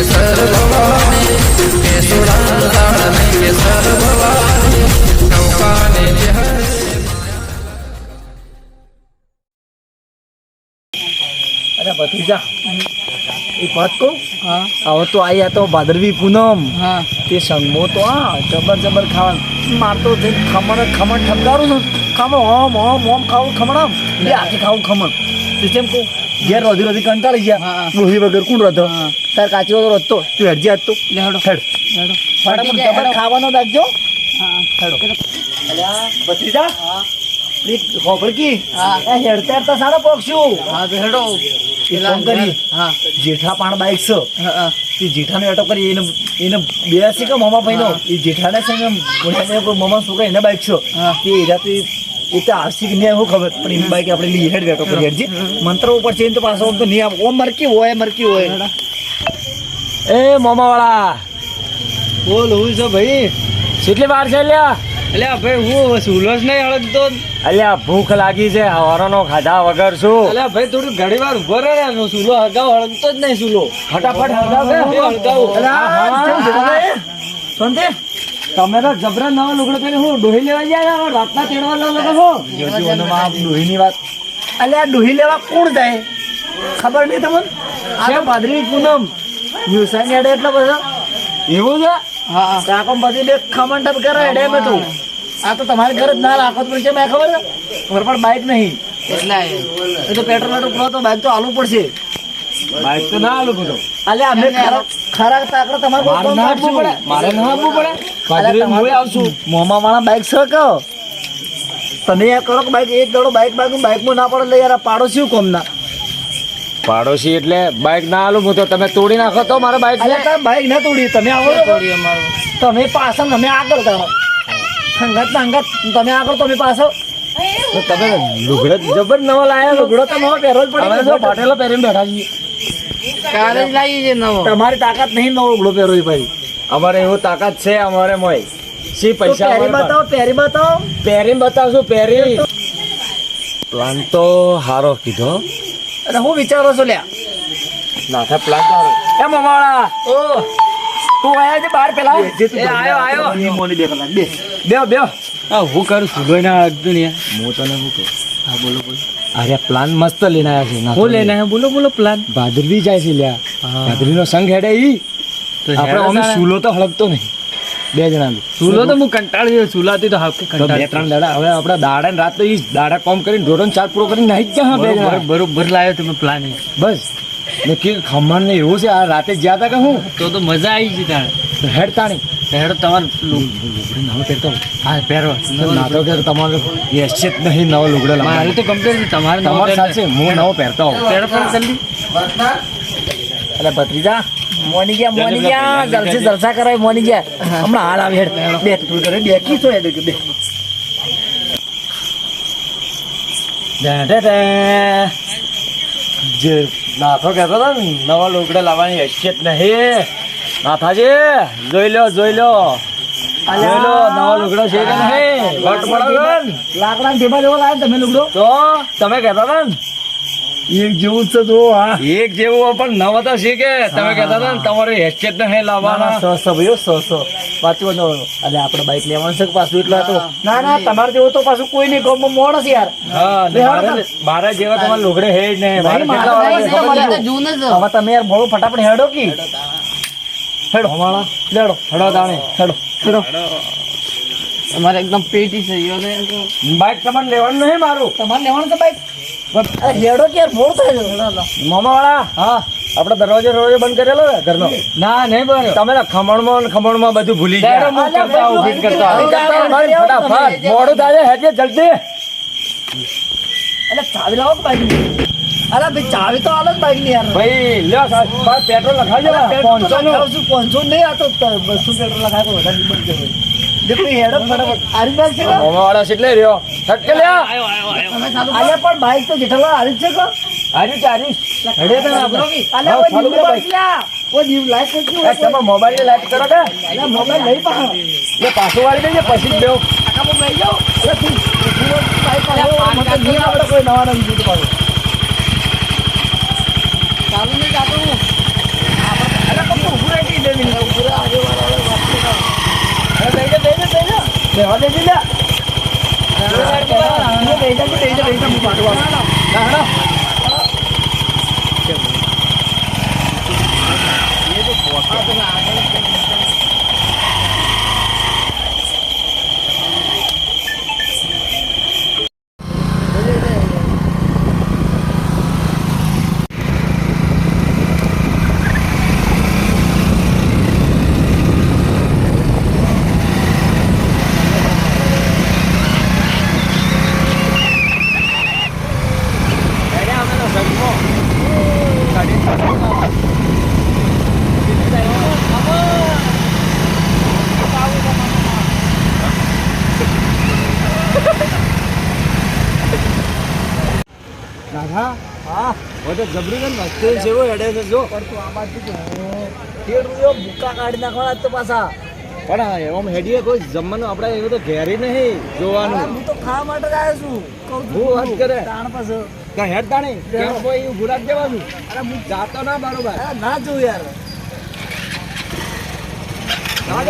કેસર ભવાની કેસુડા દાળને કેસર ભવાની નૌકાને જે અરે ભત્રીજા એક વાત કહું? હા. હવે તો આયા તો ભાદરવી પૂનમ. હા. તે સંગમો તો આ જબર જબર ખાવાનું. મારતો થઈ ખમણ ખમણ ઠમકારું ને ખમણ ઓમ ઓમ ઓમ ખાવું ખમણ આમ. બે હાથે ખાવું ખમણ. તે કેમ કહું ઘેર રોધી રોધી કંટાળી ગયા. લોહી વગર કોણ રોધો. તાર કાચી વગર રોધતો તું હેડજી હાથ તો. લેહડો હેડ. જબર હેડો. ખાવાનો રાખજો હેડો. ભત્રીજા? હેડો. જેઠા પાણ બાઈક છે. જેઠાને અટક કરી. એને એને બે છે કે મામા ભાઈનો? એ જેઠાને છે ને મામા છોકરા એને બાઈક છે. હા. તે એ જાતે એ તો કે નહીં એવું ખબર પણ એની બાઈક આપણે લઈ હેડ બેઠો કરી હેડજી. મંત્ર ઉપર છે તો પાછો તો નહીં ઓમ મરકી હોય મરકી હોય. એ મોમાવાળા. બોલ હું છો ભાઈ? કેટલી વાર છે લ્યા? અલ્યા ભાઈ હું સુલો નહીં હળગતો. અલ્યા ભૂખ લાગી છે હવારનો ખાધા વગર શું? અલ્યા ભાઈ થોડું ઘણી વાર ઊભો રહે ને સુલો હગાવ હળગતો જ નહીં સુલો. ફટાફટ હળગાવ હળગાવ. હું હા, છે હા. શાંતિ? તમે તો જબરા નવા લુગડો પહેરી હું? ડોહી લેવા ગયા રાતના તેડવા લો હો ડોહી ની વાત. માં આ ડોહી લેવા કોણ જાય? ખબર નહીં તમને? આ તો ભાદરવી પૂનમ. ન્યુસાની અડે એટલો બધો. એવું છે? હા. કાકો બધી બે ખમણ ટપ કરે એડે બધું તું આ તો તમારે ઘર જ ના રાખો તો છે મેં ખબર છે? મારે પણ બાઇક નહીં. એટલે. એ તો પેટ્રોલ પેટ્રોલ પૂરો તો બાઇક તો આલવું પડશે. બાઈક તો ના આલું બધું. અલે અમે ખરા ખરા તાકડે તમારે કોઈ ના આપવું પડે? મારે ના આપવું પડે? કાજરે હું આવશું? મોમા વાળા બાઈક છે કહો તમે યાર કરો કે બાઈક એક દડો બાઈક બાઇક બાઇકમાં ના પડે એટલે યાર આ પાડોશી કોમ ના પાડોશી એટલે બાઇક ના આલું હું તો તમે તોડી નાખો તો મારા બાઈક અલે તાર બાઇક ના તોડી તમે આવો તોડી અમારું. તમે પાછળ અમે આગળ તારો સંગત સંગત તમે આગળ તમે પાછળ. તમે લુગડે જબર નવો લાયા લુગડો તો નવો પહેરો જ પડે. પાટેલો પહેરીને બેઠા છીએ. કાલે જ લાવી છે નવો. તમારી તાકાત નહીં નવો ઉગડો પહેરો ભાઈ. અમારે એવું તાકાત છે અમારે મોય. સી પૈસા પહેરી બતાવો પહેરી બતાવો. પહેરી બતાવશું પહેરી. પ્લાન તો હારો કીધો. અરે હું વિચારો છો લ્યા. નાથા પ્લાન હારો. એ મમાળા. ઓ. તું આયા છે બહાર પેલા? એ આયો, આયો. ની મોની બે કલાક બે. બે બે હું કરું સુલો ના નહીં હું તને શું કહું? હા બોલો બોલો. અરે પ્લાન મસ્ત લઈને આવ્યા છે. હું લઈને આવ્યા? બોલો બોલો પ્લાન ભાદરવી જાય છે લ્યા. ભાદરવીનો સંઘ હેડે ઈ. તો આપણે અમે સુલો તો હળગતો નહીં. બે જણા સુલો તો હું કંટાળી ગયો સુલાથી તો તો બે ત્રણ દાડા. હવે આપણા દાડા ને રાત તો ઈ દાડા કોમ કરીને ઢોરણ ચાર પૂરો કરીને નાહી જ બે બરોબર જણા. બરોબર લાવ્યો તમે પ્લાન બસ. ને કે ખમણ ને એવું છે આ રાતે જ્યાં હતા કે હું? તો તો મજા આવી છે તાણે તો હેડ તાણી પહેરો તમારે લુગડે નવો પહેરતો હા પહેરો ના તો કે તમારે યશ્ચિત નહીં નવો લુગડો મારે લાવવાનો તો કમ્પ્લીટ છે તમારે તમારે. સાચે હું નવો પહેરતો હોઉં. પહેરો પહેરો જલ્દી. અરે ભત્રીજા મોની ગયા મોની ગયા. જલસે જલસા કરાય મોની ગયા. હમણાં હાલ આવી હેડ. બે તું કરે બે કી તો હેડ બે. ડે ડે ડે. જે નાથો કહેતો હતો ને નવા લુગડા લાવવાની યશ્ચિત નહીં. નાથાજી જોઈ લો જોઈ લો. જોઈ લો નવો લુગડો છે કે નહીં? વટ પડો લાકડા ઢેબા જેવો લાવે તમે લુગડો. તો તમે કહેતા હતા ને? એક જેવું છે જો હા. એક જેવું પણ નવો તો છે કે તમે કહેતા હતા ને તમારે હેચકેટ નહીં લાવવાના. સો સો ભાઈઓ સો સો. વાંચી વાંચો અલે આપણે બાઈક લેવાનું છે પાછું એટલો હતો? ના ના તમારે જેવું તો પાછું કોઈ નહીં ગામમાં મોડસ યાર. હા મારે જેવા તમારે લુગડે હે જ નહીં. હવે તમે યાર મોડું ફટાફટ હેડો કી. હેડો. અમારા લેડો. હડો દાણે. હેડો. હેડો. તમારે એકદમ પેટી છે બાઇક તમારે લેવાનું નહીં મારું. તમારે લેવાનું છે બાઈક? લેડો કે થાય હેડો, હેડો. મામા વાળા હા. આપણે દરવાજો દરવાજો બંધ કરેલો ને ઘરનો? ના નહીં બરો તમે ખમણમાં ખમણમાં બધું ભૂલી ગયા. ફટાફટ. મોડું થાય હેજે જલ્દી. ચાવી લાવો અરે ભાઈ ચાવી તો આલો બાઈકની યાર. ભાઈ લ્યો સાહેબ, પેટ્રોલ લખાવજો ને, પેટ્રોલ પાંચસો નું. લખાવશું, પાંચસો નહીં આ તો ત- બસો પેટ્રોલ લખાય તો વધારે બંધ કરે દેખો એ હેડો ફટાફટ. આરી બાઈક છે? મામા વાળા એટલે રહ્યો. છટકે લ્યો. અલ્યા પણ બાઈક તો જેઠાલાલ હારી છે કે. હારી ચારી હેડે તો ને આપણે. ઓય ચાલુ બાઈક. લ્યા. ઓય દીવ લાઈટ નથી એ તમે મોબાઈલ લાઈટ કરો કે? અલ્યા મોબાઈલ લઈ પાછો એ પાછું વાળી દેજે પછી જ બેહો. આખા પર લઈ જાઓ. અલ્યા તું તું બાઈક પાછો મને નહીં આવડે કોઈ નવા નવી જીત પાછો. દઈ દે દઈ દે હું પાટવા તો જબરી ને મસ્તી જેવો હેડે છે જો. પણ તું આ બાજુ જો. રૂપિયો ભૂકા કાઢી નાખવાના તો પાછા. પણ એમ હેડીએ કોઈ જમવાનું આપણે એવું તો ઘેરી નહીં જોવાનું. હું તો ખાવા માટે જ આવ્યો છું. હું વાત કરે. તાણ પાછો. કે હેડ તાણી? કેમ કોઈ એવું ભૂલાત જવાનું અરે હું જાતો ના બરોબર ના જોઉં યાર. ના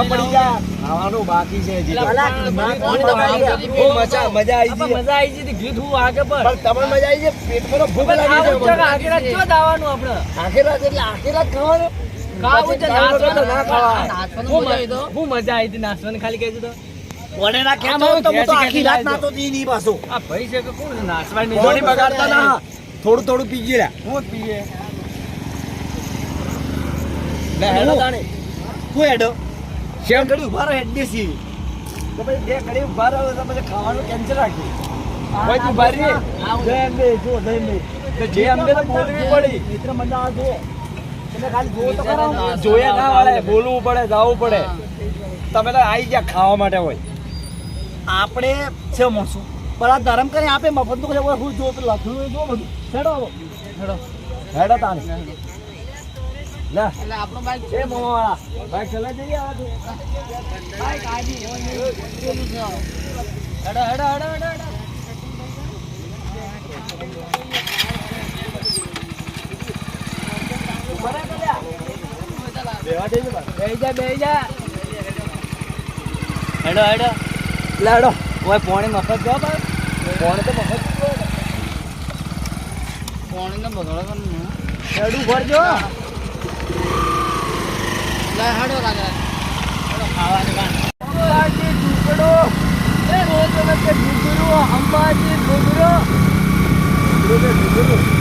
નાથવા પડી જા આવવાનું બાકી છે હજી. બહુ મજા મજા આવી ગઈ. મજા આવી ગઈ. ગીત હું આગે પર. પણ તમને મજા આવી છે પેટમાં તો ભૂખ લાગી છે રાત ક્યાં જવાનું આપણે? આખી રાત એટલે આખી રાત ખાવાનું ના હું મજા આવી હતી. નાચવાની ખાલી કહેજો તો. ના હું તો આખી રાત નાતો જ ઈ પાછો. આ ભાઈ છે કે કોણ છે? નાચવાની પાણી બગાડતા ના. થોડું થોડું પીજે લે હું પીએ લે હેડો તાણી હું હેડો? શેમ ઘડી ઊભા રહો દેસી તો પછી બે ઘડી ઊભા રહો તો પછી ખાવાનું કેન્સલ રાખી ભાઈ તું ભારી જય અંબે જો જય અંબે. તો જે અંબે તો બોલવી પડી. મિત્ર મજા આ જો તમે ખાલી તો જોયા ના વાળે બોલવું પડે જવું પડે. તમે તો આવી ગયા ખાવા માટે હોય. આપણે છે મોસું પણ આ ધર્મ કરીને આપે મફતનું હું જો તો લખ્યું જો બધું હેડો હેડો હેડો તાણી. લે એટલે આપણો બાઈક એ મોવા બાઈક ચલા જઈએ આવા બાઈક આજી છે. હેડો હેડો હેડો હેડો હેડો. હેડો હેડો. ઓય પોણી મફત જો ભાઈ. ફોન તો મફત પોણી ને બગડો પણ હેડું ભરજો હેડો લાગે. હેડો ખાવાની અંબાજી ઢુકડો એ રોજ વખતે ડુંગરો અંબાજી ડુંગરો આ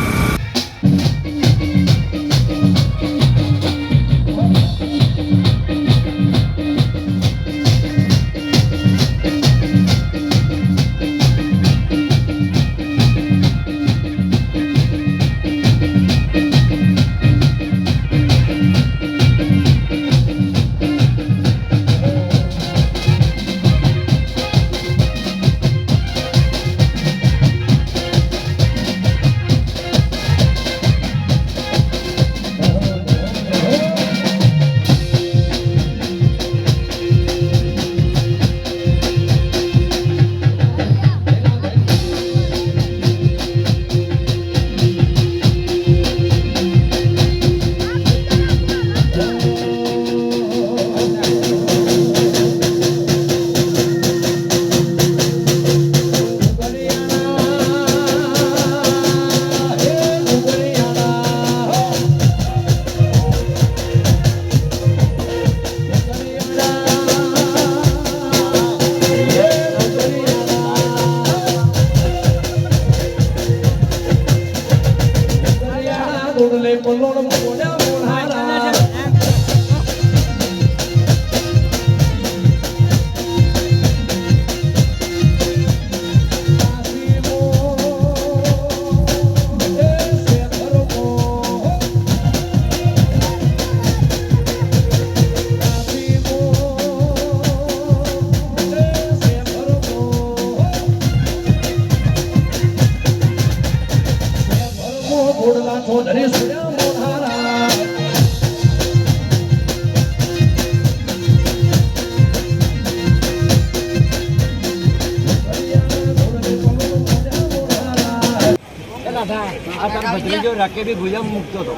તાર ભત્રીજો બી ભુજા મૂકતો હતો.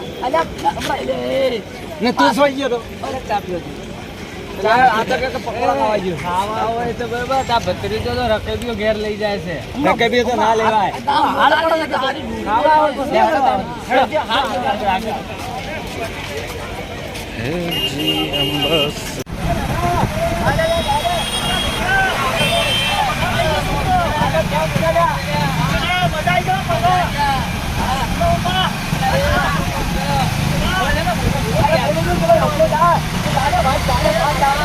ને તું સોઈ ગયો તો? અરે કાપ્યો છે. આ તો કાંઈક પકડવા ગયો ખાવા હોય તો બરાબર તા તો રકેબીઓ ઘેર લઈ જાય છે. રાકે તો ના લેવાય. હારી ડુંગરો.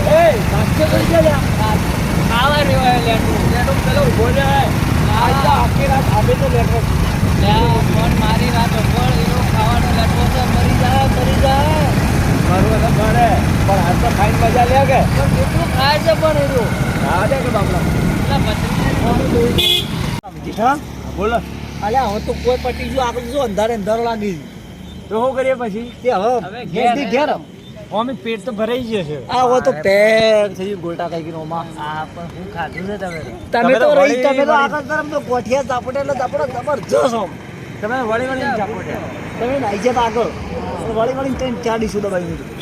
ખાવા હોય તો લે, હેડો તાવ. હેડો, હાથ રાખે. ખાવા રેવાય લેટું. લેટું પેલો ઊભો રહે. આખી રાત આબે તો લેટર લે, આ ફોન મારી રાત ઉપર એનો ખાવાનો લેટવો છે. મરી જાય, મરી જાય. મારું તો ભણે પણ હાથ કે કેટલું ખાય છે પણ એટલું કે બાપડા. હા? બોલો. અલ્યા હવે તો કોઈ પટી ગયું. આગળ શું અંધારે અંધારો લાગી તો શું કરીએ પછી? તે હવે ઘેર ઘેર. અમે પેટ તો ભરાઈ ગયો છે. આ હવે તો પેક થઈ ગયું ગોટા કઈ ગયું માં. આ પણ હું ખાધું છે તમે તમે તો રહી તમે તો આગળ તરફ તો ગોઠિયા ચાપડે એટલે ચાપડે જબરજસ્ત આમ. તમે વળી વળી ચાપોટે તમે નાઈ જતા આગળ. વળી વળી ત્રણ ચાર ડીશું દીધું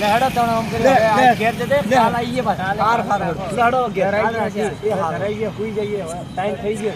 લેહડો તણ આમ જઈએ ટાઈમ થઈ ગયો.